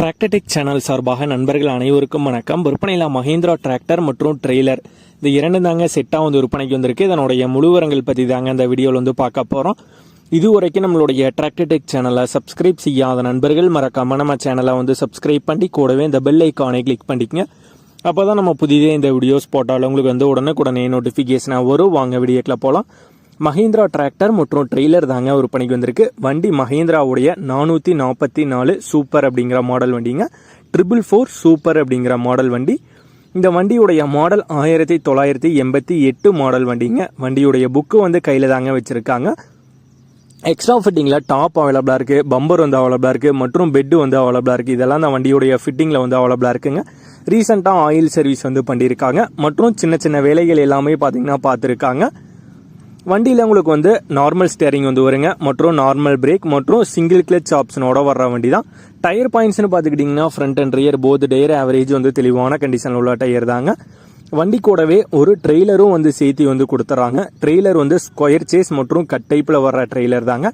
Tractor Tech channel சார்பாக நண்பர்கள் அனைவருக்கும் வணக்கம். விற்பனையில் மஹேந்திரா டிராக்டர் மற்றும் ட்ரெய்லர் இது இரண்டு தாங்க செட்டாக வந்து விற்பனைக்கு வந்திருக்கு. இதனுடைய முழுவரங்கள் பற்றி தாங்க இந்த வீடியோவில் வந்து பார்க்க போகிறோம் இதுவரைக்கும் நம்மளுடைய டிராக்டர்டெக் சேனலை சப்ஸ்கிரைப் செய்யாத நண்பர்கள் மறக்காம நம்ம சேனலை வந்து சப்ஸ்கிரைப் பண்ணி கூடவே இந்த பெல் ஐக்கானை கிளிக் பண்ணிக்கங்க. அப்போ தான் நம்ம புதிதே இந்த வீடியோஸ் போட்டாலும் உங்களுக்கு வந்து உடனே உடனே நோட்டிஃபிகேஷனாக வரும். வாங்க வீடியோக்கில் போகலாம் மஹேந்திரா டிராக்டர் மற்றும் ட்ரெய்லர் தாங்க விற்பனைக்கு வந்திருக்கு. வண்டி மஹேந்திராவுடைய நானூற்றி நாற்பத்தி நாலு சூப்பர் அப்படிங்கிற மாடல் வண்டிங்க. ட்ரிபிள் ஃபோர் சூப்பர் அப்படிங்கிற மாடல் வண்டி. இந்த வண்டியுடைய மாடல் ஆயிரத்தி தொள்ளாயிரத்தி எண்பத்தி எட்டு மாடல் வண்டிங்க. வண்டியுடைய புக்கு வந்து கையில் தாங்க வச்சுருக்காங்க. எக்ஸ்ட்ரா ஃபிட்டிங்கில் டாப் அவைலபிளாக இருக்குது பம்பர் வந்து அவைலபிளாக இருக்குது மற்றும் பெட்டு வந்து அவைலபிளாக இருக்குது இதெல்லாம் அந்த வண்டியுடைய ஃபிட்டிங்கில் வந்து அவைலபிளாக இருக்குங்க. ரீசெண்டாக ஆயில் சர்வீஸ் வந்து பண்ணியிருக்காங்க. மற்றும் சின்ன சின்ன வேலைகள் எல்லாமே பார்த்தீங்கன்னா பார்த்துருக்காங்க வண்டியில் உங்களுக்கு வந்து நார்மல் ஸ்டேரிங் வந்து வருங்க. மற்றும் நார்மல் பிரேக் மற்றும் சிங்கிள் கிளச் ஆப்ஷனோட வர்ற வண்டி தான் டயர் பாயிண்ட்ஸ்னு பார்த்துக்கிட்டிங்கன்னா front and rear both tyre average வந்து தெளிவான கண்டிஷனில் உள்ள டயர் தாங்க. வண்டி கூடவே ஒரு ட்ரெய்லரும் வந்து சேர்த்தி வந்து கொடுத்துறாங்க. ட்ரெய்லர் வந்து ஸ்கொயர் சேஸ் மற்றும் கட் டைப்பில் வர்ற ட்ரெய்லர் தாங்க.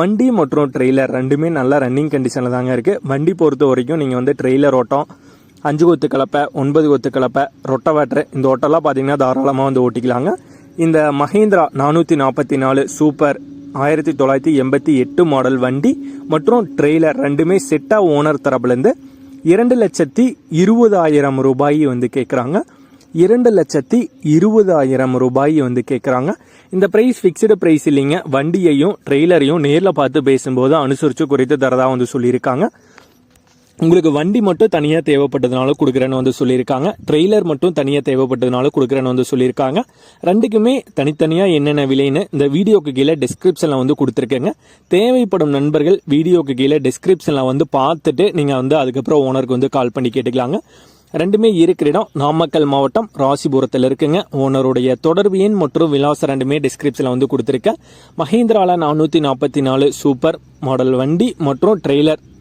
வண்டி மற்றும் ட்ரெய்லர் ரெண்டுமே நல்ல ரன்னிங் கண்டிஷனில் தாங்க இருக்குது வண்டி பொறுத்த வரைக்கும் நீங்கள் வந்து ட்ரெய்லர் ஓட்டம் அஞ்சு கொத்து கலப்பை ஒன்பது கொத்து கலப்பை ரொட்டவேட்ரு இந்த ஓட்டெல்லாம் பார்த்தீங்கன்னா தாராளமாக வந்து ஓட்டிக்கலாங்க. இந்த மஹேந்திரா நானூற்றி நாற்பத்தி நாலு சூப்பர் ஆயிரத்தி தொள்ளாயிரத்தி எண்பத்தி எட்டு மாடல் வண்டி மற்றும் ட்ரெய்லர் ரெண்டுமே செட்டாக ஓனர் தரப்புலேருந்து இரண்டு லட்சத்தி இருபதாயிரம் ரூபாய் வந்து கேட்குறாங்க இரண்டு லட்சத்தி இருபதாயிரம் ரூபாய் வந்து கேட்குறாங்க இந்த ப்ரைஸ் ஃபிக்ஸ்டு ப்ரைஸ் இல்லைங்க. வண்டியையும் ட்ரெய்லரையும் நேரில் பார்த்து பேசும்போது அனுசரித்து குறைத்து தரதாக வந்து சொல்லியிருக்காங்க. உங்களுக்கு வண்டி மட்டும் தனியாக தேவைப்பட்டதுனால கொடுக்குறேன்னு வந்து சொல்லியிருக்காங்க. ட்ரெய்லர் மட்டும் தனியாக தேவைப்பட்டதுனால கொடுக்குறேன்னு வந்து சொல்லியிருக்காங்க. ரெண்டுக்குமே தனித்தனியாக என்னென்ன விலைன்னு இந்த வீடியோக்கு கீழே டிஸ்கிரிப்ஷனில் வந்து கொடுத்துருக்கேங்க. தேவைப்படும் நண்பர்கள் வீடியோக்கு கீழே டிஸ்கிரிப்ஷனில் வந்து பார்த்துட்டு நீங்கள் வந்து அதுக்கப்புறம் ஓனருக்கு வந்து கால் பண்ணி கேட்டுக்கலாங்க. ரெண்டுமே இருக்கிற இடம் நாமக்கல் மாவட்டம் ராசிபுரத்தில் இருக்குங்க. ஓனருடைய தொடர்பு எண் மற்றும் விலாசம் ரெண்டுமே டிஸ்கிரிப்ஷனில் வந்து கொடுத்துருக்கேன். மஹேந்திராவில் நானூற்றி நாற்பத்தி நாலு சூப்பர் மாடல் வண்டி மற்றும் ட்ரெய்லர்